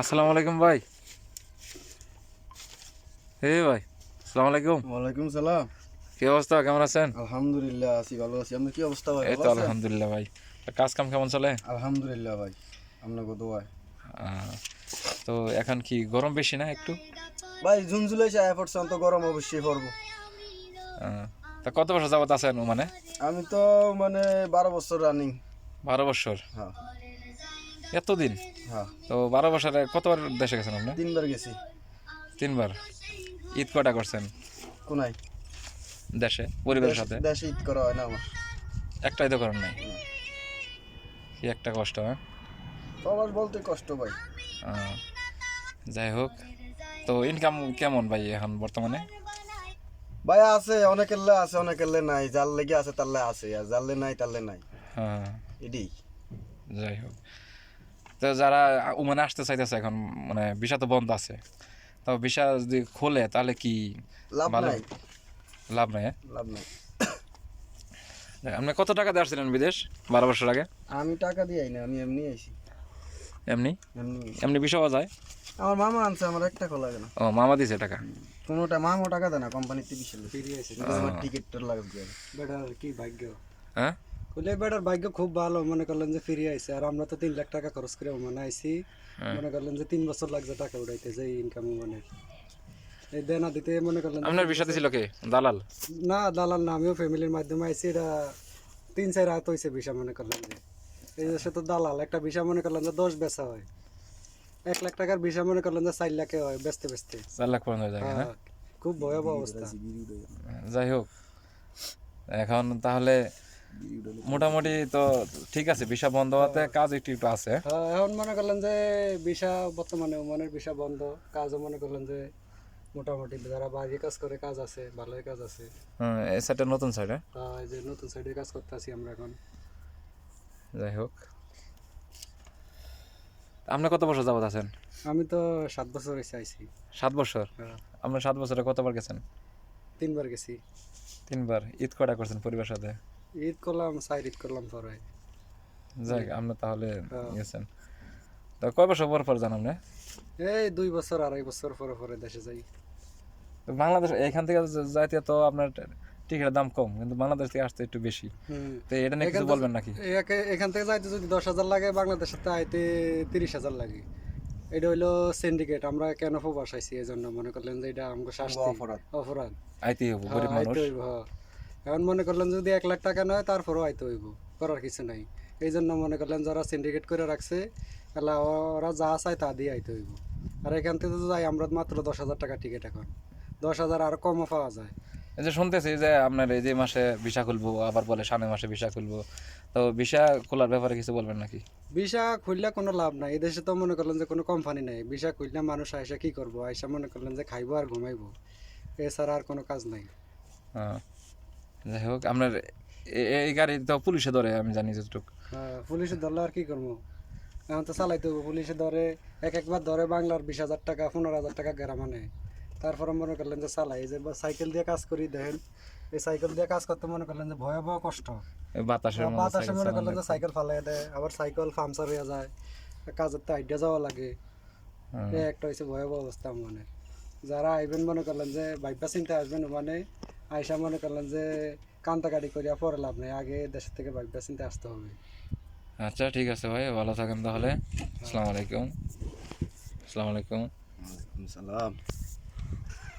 আসসালামু আলাইকুম ভাই। হে ভাই আসসালামু আলাইকুম। ওয়ালাইকুম সালাম। কি অবস্থা? কেমন আছেন? আলহামদুলিল্লাহ আছি ভালো আছি। আপনার কি অবস্থা ভাই? এই তো আলহামদুলিল্লাহ ভাই। কাজ কাম কেমন চলে? আলহামদুলিল্লাহ ভাই আপনাকে দোয়ায়। আহ, তো এখন কি গরম বেশি না একটু? ভাই জুন জুলাই পড়ছে তো গরম অবশ্যই পড়ব। তা কত বছর যাবত আছেন মানে আমি তো মানে বারো বছর রানিং বারো বছর? হ্যাঁ। এতদিন? হ্যাঁ। তো বারো বছরে কতবার দেশে গেছেন আপনি? তিনবার গেছি। তিনবার। ঈদ কটা করছেন? কোনায়? দেশে পরিবারের সাথে? দেশে ঈদ করা হয় না আমার। একটাই তো করেন নাই? কি একটা কষ্ট হ্যাঁ? প্রবাস বলতে কষ্ট ভাই। যাই হোক। তো ইনকাম কেমন ভাই এখন বর্তমানে? ভাই আছে অনেকের লে আছে অনেকের লে নাই। যার লেগে আছে তার লে আছে আর যার লে নাই তার লে নাই। হ্যাঁ। এটাই যাই হোক। তো যারা ওমানে আসতে চাইতেছে এখন মানে ভিসা তো বন্ধ আছে। তো ভিসা যদি খোলে তাহলে কি লাভ ভালো। নাই। লাভ নাই হ্যাঁ? লাভ নাই। আপনি কত টাকা দিয়ে আসছিলেন বিদেশ বারো বছর আগে? আমি টাকা দিয়ে না আমি এমনি আইছি। এমনি? এমনি পাওয়া যায়? আমার মামা আনছে আমার এক টাকা লাগে না। ও মামা দিছে টাকা? কোনোটা মামা টাকা দেয় না কোম্পানিতে বিশাল আমার টিকিটটা লাগবে বেটার কি ভাগ্য। হ্যাঁ? বেটার ভাগ্য খুব ভালো মনে করলেন যে ফিরে আইছে। আর আমরা তো তিন লাখ টাকা খরচ করে মনে আইছি। মনে করলেন যে তিন বছর লাগছে টাকা উঠাইতে যে ইনকাম মানে। এই দেনা দিতে মনে করলেন আপনার ভিসা দিছিল কে? দালাল? না দালাল না আমিও ফ্যামিলির মাধ্যমে আইছি এটা তিন চার হাত হয়েছে ভিসা মনে করলেন যে। এই দেশে তো দালাল একটা ভিসা মনে করলেন যে দশ বেচা হয়। এক লাখ টাকার ভিসা মনে করলেন যে চার লাখে হয় বেচতে বেচতে। চার লাখ পর্যন্ত যায় না? হ্যাঁ, খুব ভয়াবহ অবস্থা। যাই হোক এখন তাহলে মোটামুটি তো ঠিক আছে ভিসা বন্ধ হওয়াতে কাজ একটু একটু আছে। হ্যাঁ, এখন মনে করলেন যে ভিসা বর্তমানে ওমানের ভিসা বন্ধ কাজও মনে করলেন যে মোটামুটি যারা বাইরে কাজ করে কাজ আছে ভালোই কাজ আছে। হুম, এই সাইডটা নতুন সাইডে এই যে নতুন সাইডে কাজ করতে আছি আমরা এখন। যাই হোক। আপনি কত বছর যাবত আছেন? আমি তো সাত বছর এসে আইছি। সাত বছর? হ্যাঁ, আপনি সাত বছরে কতবার গেছেন? তিনবার গেছি। তিনবার ঈদ কটা করছেন পরিবার সাথে? ঈদ করলাম সাইড ঈদ করলাম পরে। যাই আপনি তাহলে হ্যাঁ। গেছেন তো কয় বছর পর পর আপনি? এই দুই বছর আড়াই বছর পরে পরে দেশে যাই। তো বাংলাদেশ এখান থেকে যাইতে তো আপনার টিকিটের দাম কম কিন্তু বাংলাদেশ থেকে আসতে একটু বেশি। তো এটা নিয়ে কিছু বলবেন নাকি? এখান থেকে যাইতে যদি দশ হাজার লাগে বাংলাদেশের তো আইতে তিরিশ হাজার লাগে। এটা হইল সিন্ডিকেট আমরা কেন প্রবাস আইছি? এই জন্য মনে করলেন যে এটা আমাকে শাস্তি। অপরাধ। আইতেই হব গরিব হ্যাঁ, মানুষ। হ্যাঁ। এখন মনে করলেন যদি এক লাখ টাকা নয় তারপরেও আইতে হইব করার কিছু নাই। এই জন্য মনে করলেন যারা সিন্ডিকেট করে রাখছে তাহলে ওরা যা চায় তা দিয়ে আইতে হইব। আর এখান থেকে তো যাই আমরা মাত্র দশ হাজার টাকা টিকিট এখন। দশ হাজার আর কমও পাওয়া যায়। এই যে শুনতেছি যে আপনার এই যে মাসে ভিসা খুলবো আবার বলে সামনের মাসে ভিসা খুলবো। তো ভিসা খোলার ব্যাপারে কিছু বলবেন নাকি? ভিসা খুললে কোনো লাভ নাই। এদেশে তো মনে করলেন যে কোনো কোম্পানি নাই। ভিসা খুললে মানুষ আইসা কি করব? আইসা মনে করলেন যে খাইবো আর ঘুমাইবো। এছাড়া আর কোনো কাজ নাই। হ্যাঁ। যাই হোক আপনার এই গাড়ি তো পুলিশে ধরে আমি জানি যতটুকু। হ্যাঁ, পুলিশে ধরলে আর কি করব? এখন তো চালাইতে হব পুলিশে ধরে এক একবার ধরে বাংলার বিশ হাজার টাকা পনেরো হাজার টাকা গ্রামে নেয় তারপরে মনে করলেন যে চালাই এই যে সাইকেল দিয়ে কাজ করি দেখেন এই সাইকেল দিয়ে কাজ করতে মনে করলেন যে ভয়াবহ কষ্ট। এই বাতাসের বাতাসে মনে করলেন যে সাইকেল ফালাই দেয় আবার সাইকেল পাংচার হয়ে যায় কাজের তো আইডিয়া যাওয়া লাগে। হ্যাঁ। একটা হয়েছে ভয়াবহ অবস্থা মানে। যারা আইবেন মনে করলেন যে বাইপা চিন্তা আসবেন মানে আইসা মনে করলাম যে কান্তা গাড়ি করিয়া পরে লাভ নাই আগে দেশ থেকে বাড়িতে চিনতে আসতে হবে। আচ্ছা ঠিক আছে ভাই ভালো থাকেন তাহলে। আসসালামু আলাইকুম। আসসালামু আলাইকুম। ওয়ালাইকুম সালাম।